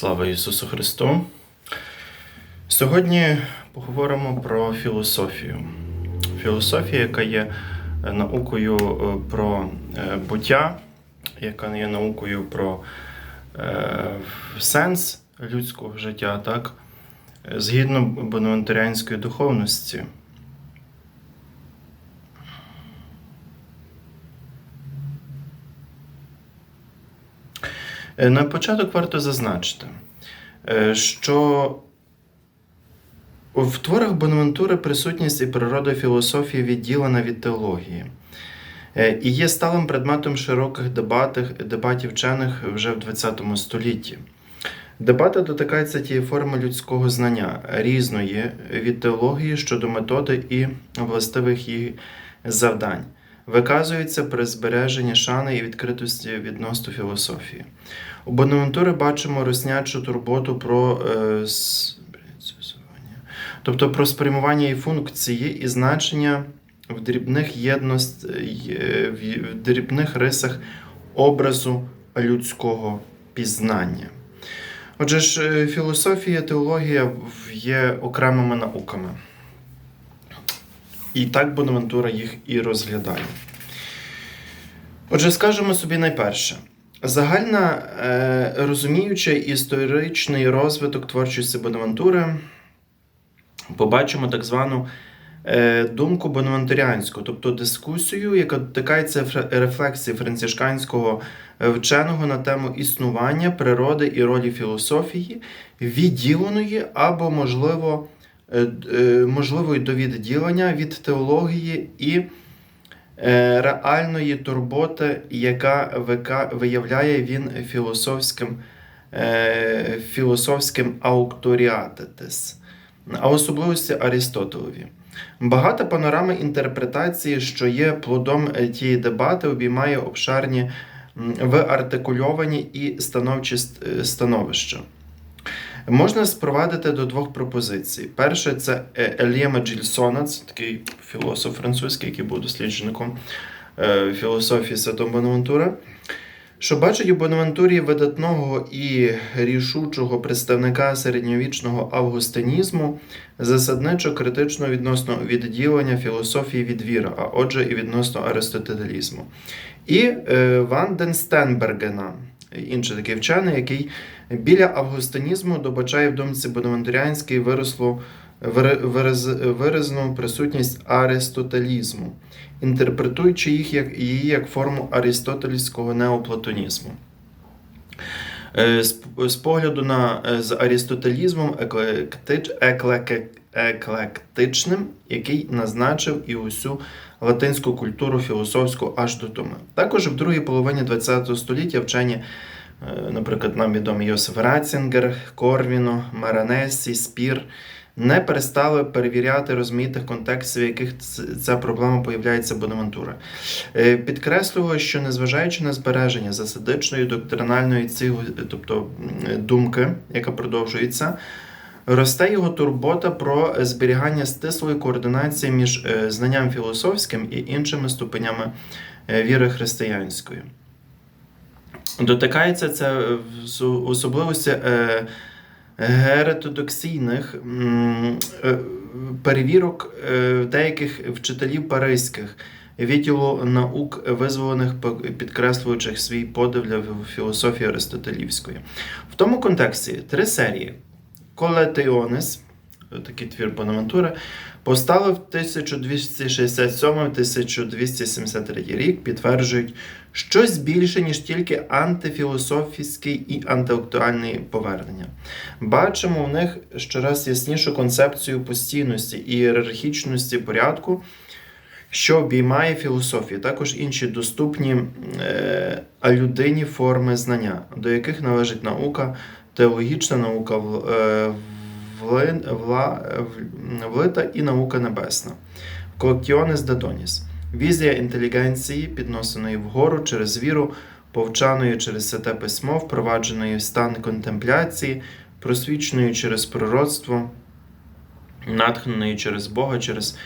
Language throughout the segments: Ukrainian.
Слава Ісусу Христу! Сьогодні поговоримо про філософію. Філософія, яка є е, наукою е, про е, буття, яка є наукою про сенс людського життя, так? Згідно бонавентаріанської духовності. Е, На початок варто зазначити, е, що в творах Бонавентури присутність і природа філософії відділена від теології е, і є сталим предметом широких дебатів, дебатів вчених вже в ХХ столітті. Дебати дотикаються тієї форми людського знання, різної від теології щодо методи і властивих її завдань, виказується при збереженні шани і відкритості відносно філософії. У Бонавентури бачимо роснячу турботу про е, тобто про спрямування і функції і значення в дрібних єдност, е, в- в дрібних рисах образу людського пізнання. Отже ж, е, філософія, теологія є окремими науками. І так Бонавентура їх і розглядає. Отже, скажемо собі найперше. Загально е, розуміючи історичний розвиток творчості Бонавентури, побачимо так звану е, думку бонавентаріанську, тобто дискусію, яка дотикається рефлексії францишканського е, вченого на тему існування, природи і ролі філософії, відділеної або, можливо, е, е, можливої до відділення від теології і реальної турботи, яка виявляє він філософським, е, філософським аукторіатетес, а особливості Арістотелеві. Багата панорама інтерпретації, що є плодом е, тієї дебати, обіймає обшарні виартикульовані і становчі е, становища. Можна спровадити до двох пропозицій. Перше це е, Елієма Джільсона, це такий філософ французький, який був дослідженником е, філософії Святого Бонавентура, що бачить у Бонавентурі видатного і рішучого представника середньовічного августинізму, засадничо критичного відносно відділення філософії від віри, а отже, і відносно аристотелізму. І е, Ванден Стенбергена, інший такий вчений, який біля августинізму добачає в думці бонавентаріанській вирослу вири- вираз, виразну присутність аристотелізму, інтерпретуючи їх як, її як форму аристотельського неоплатонізму. Е, З, погляду на е, з еклеке, еклектичним, який назначив і усю латинську культуру філософську аж до Томи. Також в другій половині ХХ століття вчені, е, наприклад, нам відомі Йосиф Ратцінгер, Корвіно, Маранесі, Спір, не перестали перевіряти розмітих контекстів, в яких ця проблема появляється Бонавентура. Е, Підкреслював, що незважаючи на збереження засадичної доктринальної ціл- тобто думки, яка продовжується, росте його турбота про зберігання стислої координації між е, знанням філософським і іншими ступенями е, віри християнської. Дотикається це в особливості е, геретодоксійних перевірок деяких вчителів паризьких відділу наук визволених, підкреслюючих свій подив для філософії Аристотелівської. В тому контексті три серії Колетеонес, такий твір Бонавентури, постали в 1267-1273 рік, підтверджують щось більше, ніж тільки антифілософський і антиактуальний повернення. Бачимо в них щораз яснішу концепцію постійності і ієрархічності порядку, що обіймає філософію, також інші доступні е, людині форми знання, до яких належить наука, теологічна наука, е, влита і наука небесна. Колектіонес Дадоніс. Візія інтелігенції, підносеної вгору через віру, повчаної через святе письмо, впровадженої в стан контемпляції, просвіченої через пророцтво, натхненої через Бога, через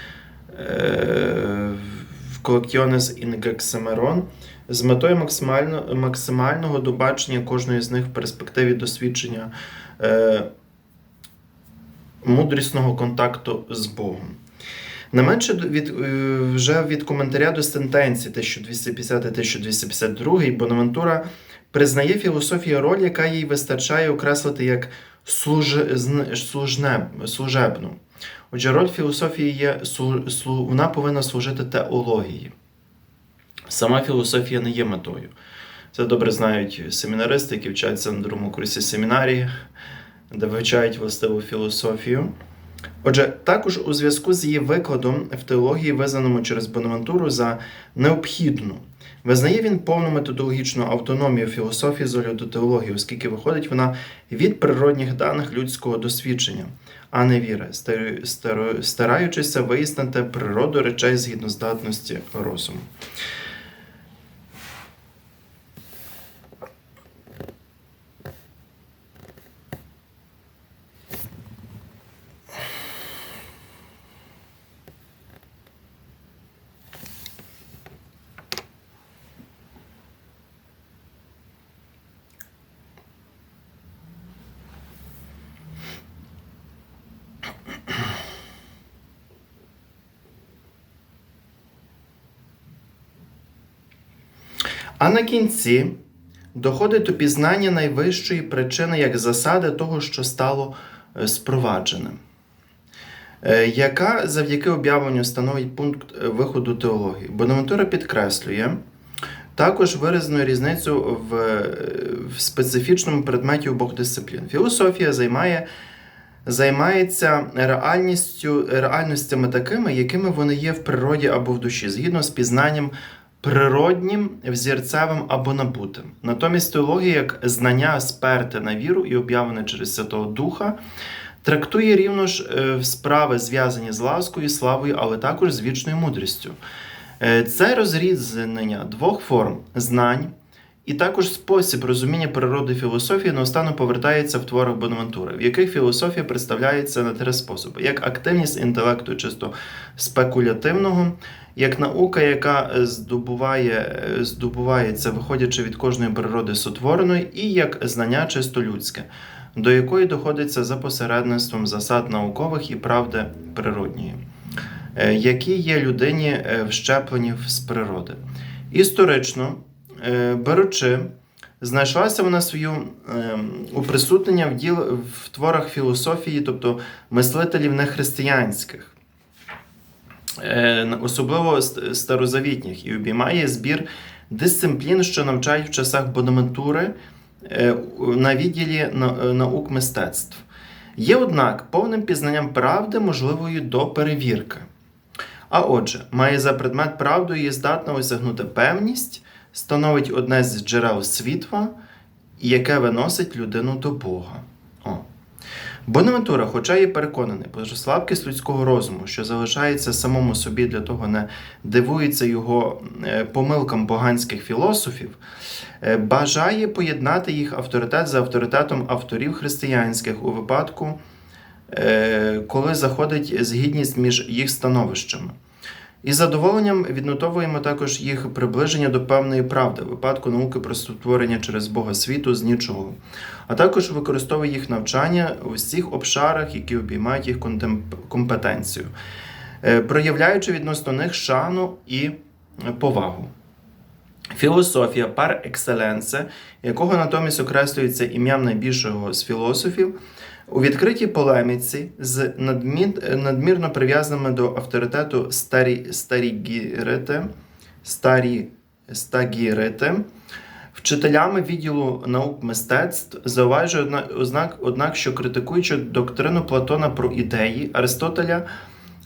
е, Колектіонес Інгексамерон, з метою максимально, максимального добачення кожної з них в перспективі досвідчення е, мудрісного контакту з Богом. Не менше від, е, вже від коментаря до сентенції 1250-1252 Бонавентура признає філософія роль, яка їй вистачає окреслити як служебну. Отже, роль філософії є вона повинна служити теології. Сама філософія не є метою. Це добре знають семінаристи, які вчаться на другому курсі семінарії, де вивчають властиву філософію. Отже, також у зв'язку з її викладом в теології, визнаному через Бонавентуру за необхідну, визнає він повну методологічну автономію філософії з огляду теології, оскільки виходить вона від природних даних людського досвідчення, а не віри, стараючися вияснити природу речей згідно здатності розуму. А на кінці доходить до пізнання найвищої причини як засади того, що стало е, спровадженим, е, яка завдяки об'явленню становить пункт е, виходу теології. Бонавентура підкреслює також виразну різницю в, в специфічному предметі обох дисциплін. Філософія займає займається реальністю, реальностями такими, якими вони є в природі або в душі, згідно з пізнанням природнім, взірцевим або набутим. Натомість теологія, як знання сперте на віру і об'явлене через Святого Духа, трактує рівно ж е, справи, зв'язані з ласкою, славою, але також з вічною мудрістю. Е, Це розрізнення двох форм знань і також спосіб розуміння природи філософії наостанок повертається в творах Бонавентури, в яких філософія представляється на три способи: як активність інтелекту чисто спекулятивного, як наука, яка е, здобуває, е, здобувається, виходячи від кожної природи сотвореної, і як знання чисто людське, до якої доходиться за посередництвом засад наукових і правди природньої, е, які є людині вщеплені з природи. Історично беручи, знайшлася вона свою е, уприсутнення в, діл, в творах філософії, тобто мислителів нехристиянських, е, особливо ст- старозавітніх, і обіймає збір дисциплін, що навчають в часах Бонаментури е, на відділі е, наук мистецтв. Є, однак, повним пізнанням правди можливою до перевірки. А отже, має за предмет правду і здатна осягнути певність, становить одне з джерел світла, яке виносить людину до Бога. О. Бонавентура, хоча і переконаний, про слабкість людського розуму, що залишається самому собі для того, не дивується його е, помилкам поганських філософів, е, бажає поєднати їх авторитет за авторитетом авторів християнських у випадку, е, коли заходить згідність між їх становищами. Із задоволенням віднотовуємо також їх приближення до певної правди, випадку науки про створення через Бога світу з нічого, а також використовує їх навчання у всіх обшарах, які обіймають їх компетенцію, е, проявляючи відносно них шану і повагу. Філософія пар екселенсе, якого натомість окреслюється ім'ям найбільшого з філософів, у відкритій полеміці з надмір, надмірно прив'язаними до авторитету старі, старігірити, старі стагірити, вчителями відділу наук мистецтв зауважує ознак, однак, що критикуючи доктрину Платона про ідеї Аристотеля.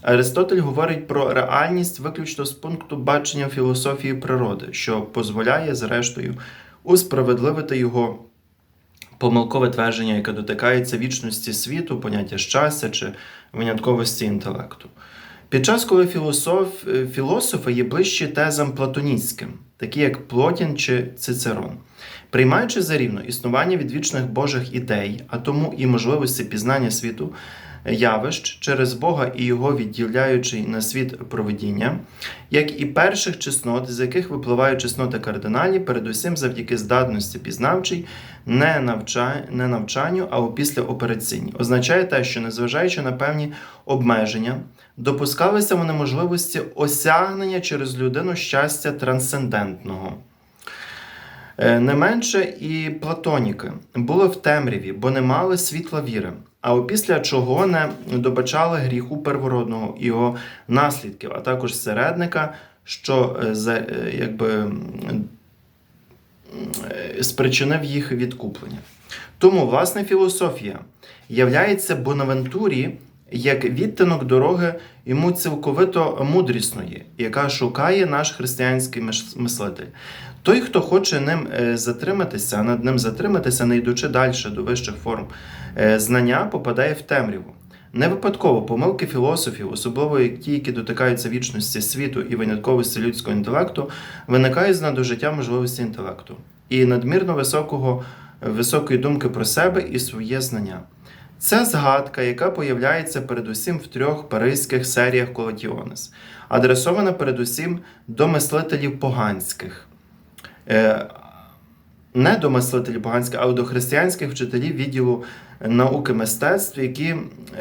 Аристотель говорить про реальність виключно з пункту бачення філософії природи, що дозволяє, зрештою, усправедливити його помилкове твердження, яке дотикається вічності світу, поняття щастя чи винятковості інтелекту. Під час, коли філософ, е, філософи є ближчі тезам платоніцьким, такі як Плотін чи Цицерон, приймаючи за рівно існування відвічних божих ідей, а тому і можливості пізнання світу, явищ через Бога і його відділяючий на світ проведіння, як і перших чеснот, з яких випливають чесноти кардинальні, передусім завдяки здатності пізнавчій, не, навча... не навчанню, а післяопераційній. Означає те, що незважаючи на певні обмеження, допускалися вони можливості осягнення через людину щастя трансцендентного. Е, Не менше і платоніки були в темряві, бо не мали світла віри, а опісля чого не добачали гріху первородного його наслідків, а також середника, що е, за, е, якби, е, спричинив їх відкуплення. Тому, власне, філософія являється Бонавентурі як відтинок дороги йому цілковито мудрісної, яка шукає наш християнський мислитель. Той, хто хоче ним е, затриматися, над ним затриматися, не йдучи далі до вищих форм е, знання, попадає в темряву. Не випадково помилки філософів, особливо ті, які дотикаються вічності світу і винятковості людського інтелекту, виникають з надожиття можливості інтелекту і надмірно високого, високої думки про себе і своє знання. Це згадка, яка появляється передусім в трьох паризьких серіях Колотіонес, адресована передусім до мислителів поганських. Е, Не до мислителів поганських, а до християнських вчителів відділу науки мистецтв, які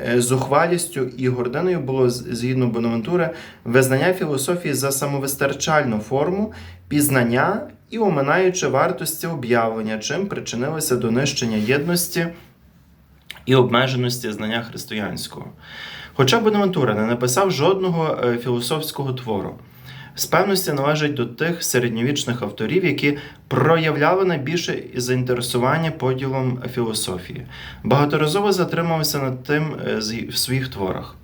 е, з ухвалістю і гординою було згідно Бонавентури визнання філософії за самовистачальну форму пізнання і оминаючи вартості об'явлення, чим причинилося до нищення єдності і обмеженості знання християнського. Хоча Бонавентура не написав жодного е, філософського твору, з певності належить до тих середньовічних авторів, які проявляли найбільше заінтересування поділом філософії, багаторазово затримався над тим е, в своїх творах.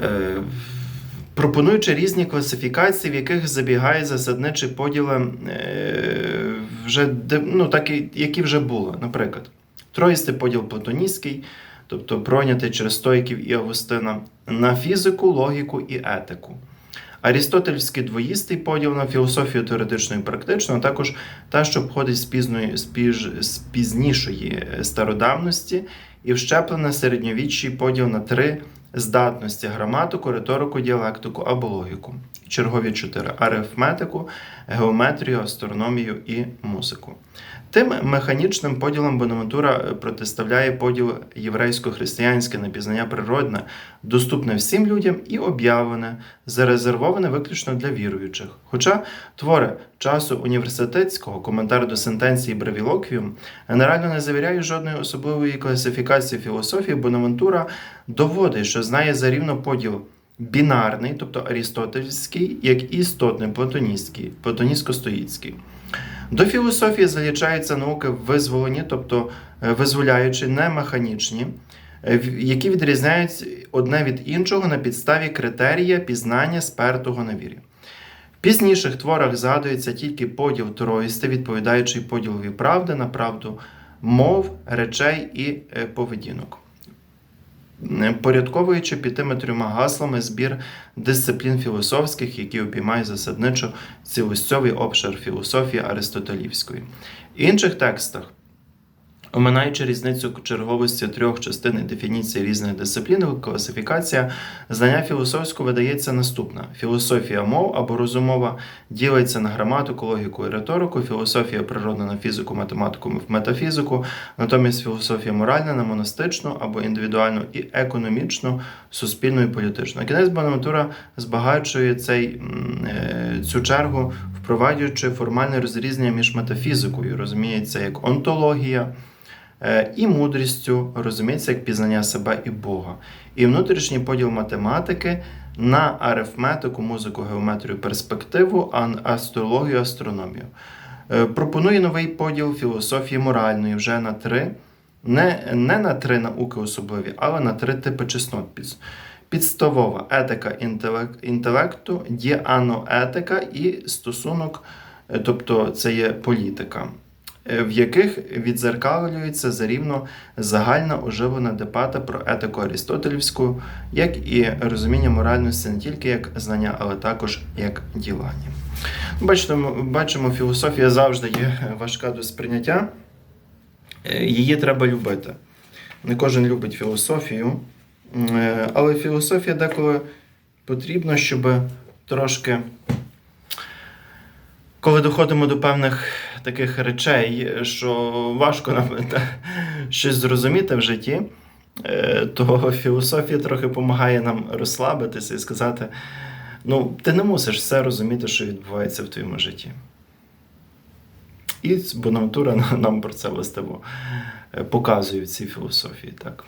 Е, Пропонуючи різні класифікації, в яких забігає засадничі поділи, вже, ну, так, які вже були. Наприклад, троїстий поділ платоністський, тобто пройнятий через стоїків і Августина, на фізику, логіку і етику. Арістотельський двоїстий поділ на філософію теоретичну і практичну, а також та, що входить з, пізної, з, піж, з пізнішої е, стародавності, і вщеплений середньовічний поділ на три здатності граматику, риторику, діалектику або логіку. Чергові чотири арифметику, геометрію, астрономію і музику. Тим механічним поділом Бонавентура е, протиставляє поділ єврейсько-християнське на пізнання природне, доступне всім людям і об'явлене, зарезервоване виключно для віруючих. Хоча твори часу університетського, коментар до сентенції Бревілоквіум, генерально не завіряє жодної особливої класифікації філософії, Бонавентура доводить, що знає зарівно поділ бінарний, тобто арістотельський, як істотний платоністський, платоністсько-стоїцький. До філософії залічаються науки визволені, тобто е, визволяючі, не механічні, е, які відрізняють одне від іншого на підставі критерія пізнання спертого на вірі. В пізніших творах згадується тільки поділ троїсти, відповідаючий поділові правди на правду мов, речей і е, поведінок. Е, Порядковуючи п'ятими трьома гаслами збір дисциплін філософських, які обіймають засадничо цілосцьовий обшир філософії Аристотелівської. В інших текстах, оминаючи різницю черговості трьох частин дефініції різних дисциплін, класифікація знання філософського видається наступна: філософія мов або розумова ділиться на граматику, логіку і риторику, філософія природна на фізику, математику, метафізику, натомість філософія моральна на монастичну або індивідуальну і економічну, суспільну і політичну. Кінець Бонавентура збагачує цей, е, цю чергу, впроваджуючи формальне розрізнення між метафізикою, розуміється як онтологія. Е, І мудрістю розуміється як пізнання себе і Бога, і внутрішній поділ математики на арифметику, музику, геометрію, перспективу, астрологію, астрономію. Е, Пропонує новий поділ філософії моральної вже на три, не, не на три науки особливі, але на три типи чеснот. Підставова етика інтелекту, діаноетика і стосунок, е, тобто це є політика, в яких відзеркалюється зарівно загальна оживлена дебата про етику Арістотелівську, як і розуміння моральності не тільки як знання, але також як ділання. Бачимо, бачимо, філософія завжди є важка до сприйняття. Е, Її треба любити. Не кожен любить філософію, Е, але філософія деколи потрібна, щоб трошки, коли доходимо до певних таких речей, що важко нам щось зрозуміти в житті, е, то філософія трохи допомагає нам розслабитися і сказати: ну, ти не мусиш все розуміти, що відбувається в твоєму житті. І Бонавтура нам про це властиво е, показує в цій філософії. Так.